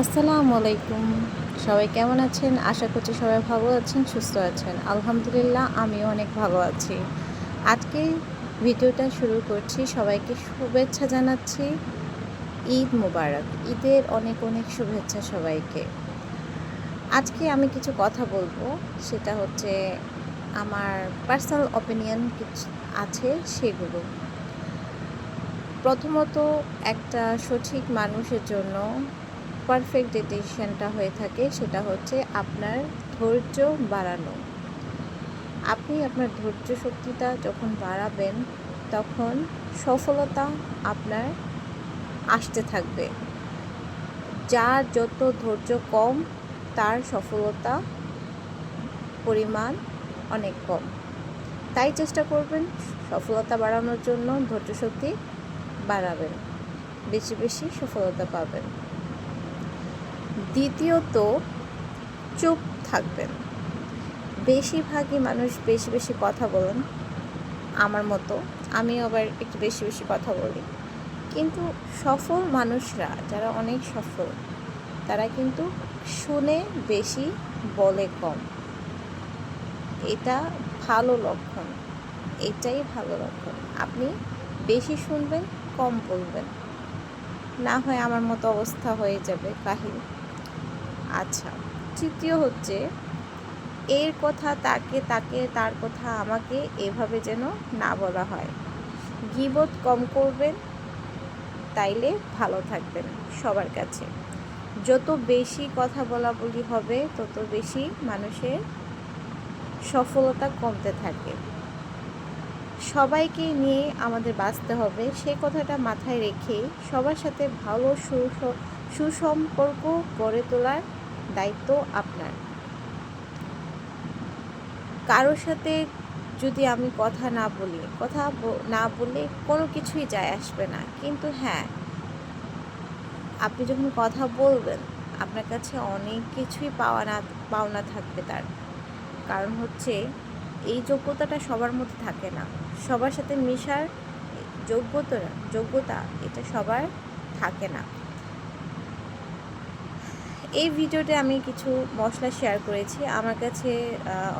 আসসালামু আলাইকুম। সবাই কেমন আছেন? আশা করছি সবাই ভালো আছেন, সুস্থ আছেন। আলহামদুলিল্লাহ, আমিও অনেক ভালো আছি। আজকে ভিডিওটা শুরু করছি। সবাইকে শুভেচ্ছা জানাচ্ছি। ঈদ মোবারক। ঈদের অনেক অনেক শুভেচ্ছা সবাইকে। আজকে আমি কিছু কথা বলব। সেটা হচ্ছে, আমার পার্সোনাল অপিনিয়ন কিছু আছে সেগুলো। প্রথমত, একটা সঠিক মানুষের জন্য পারফেক্ট ডিসিশনটা হয়ে থাকে, সেটা হচ্ছে আপনার ধৈর্য বাড়ানো। আপনি আপনার ধৈর্য শক্তিটা যখন বাড়াবেন, তখন সফলতা আপনার আসতে থাকবে। যার যত ধৈর্য কম, তার সফলতা পরিমাণ অনেক কম। তাই চেষ্টা করবেন সফলতা বাড়ানোর জন্য ধৈর্য শক্তি বাড়াবেন। বেশি বেশি সফলতা পাবেন। দ্বিতীয়ত, চুপ থাকবেন। বেশিরভাগই মানুষ বেশি বেশি কথা বলেন। আমার মতো আমি আবার একটু বেশি বেশি কথা বলি। কিন্তু সফল মানুষরা, যারা অনেক সফল, তারা কিন্তু শুনে বেশি বলে কম। এটা ভালো লক্ষণ। এটাই ভালো লক্ষণ। আপনি বেশি শুনবেন, কম বলবেন। না হয় আমার মতো অবস্থা হয়ে যাবে কাহিল আচ্ছা তৃতীয় হচ্ছে, এর কথা তাকে তাকে, তার কথা আমাকে এভাবে যেন না বলা হয়। গিবত কম করবেন, তাইলে ভালো থাকবেন সবার কাছে। যত বেশি কথা বলা বলি হবে, তত বেশি মানুষের সফলতা কমতে থাকে। সবাইকে নিয়ে আমাদের বাঁচতে হবে সেই কথাটা মাথায় রেখে সবার সাথে ভালো সুসম্পর্ক গড়ে তোলার দায়িত্ব আপনার। কারোর সাথে যদি আমি কথা না বলি, কথা না বললে কোনো কিছুই যায় আসবে না। কিন্তু হ্যাঁ আপনি যখন কথা বলবেন, আপনার কাছে অনেক কিছুই পাওয়া না, পাওনা থাকবে তার। কারণ হচ্ছে এই যোগ্যতাটা সবার মধ্যে থাকে না। সবার সাথে মেশার যোগ্যতা যোগ্যতা এটা সবার থাকে না। এই ভিডিওতে আমি কিছু মশলা শেয়ার করেছি। আমার কাছে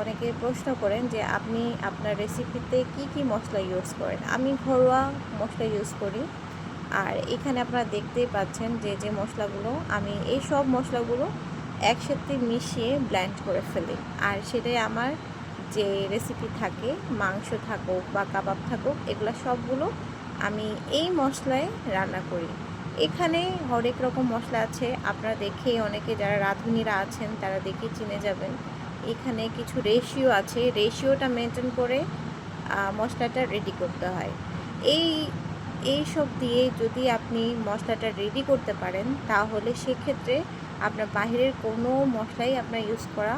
অনেকে প্রশ্ন করেন যে আপনি আপনার রেসিপিতে কি কি মশলা ইউজ করেন? আমি ঘরোয়া মশলা ইউজ করি। আর এখানে আপনারা দেখতেই পাচ্ছেন যে যে মশলাগুলো, আমি এই সব মশলাগুলো একসাথে মিশিয়ে ব্ল্যান্ড করে ফেলি। আর সেটাই আমার যে রেসিপি থাকে, মাংস থাকুক বা কাবাব থাকুক, এগুলো সবগুলো আমি এই মশলায় রান্না করি। এখানে হরেক রকম মশলা আছে। আপনারা দেখে অনেকে যারা রাঁধুনিরা আছেন, তারা দেখে চিনে যাবেন। এখানে কিছু রেশিও আছে। রেশিওটা মেনটেন করে মশলাটা রেডি করতে হয়। এই এই সব দিয়ে যদি আপনি মশলাটা রেডি করতে পারেন, তাহলে সেক্ষেত্রে আপনার বাহিরের কোনো মশলাই আপনার ইউজ করা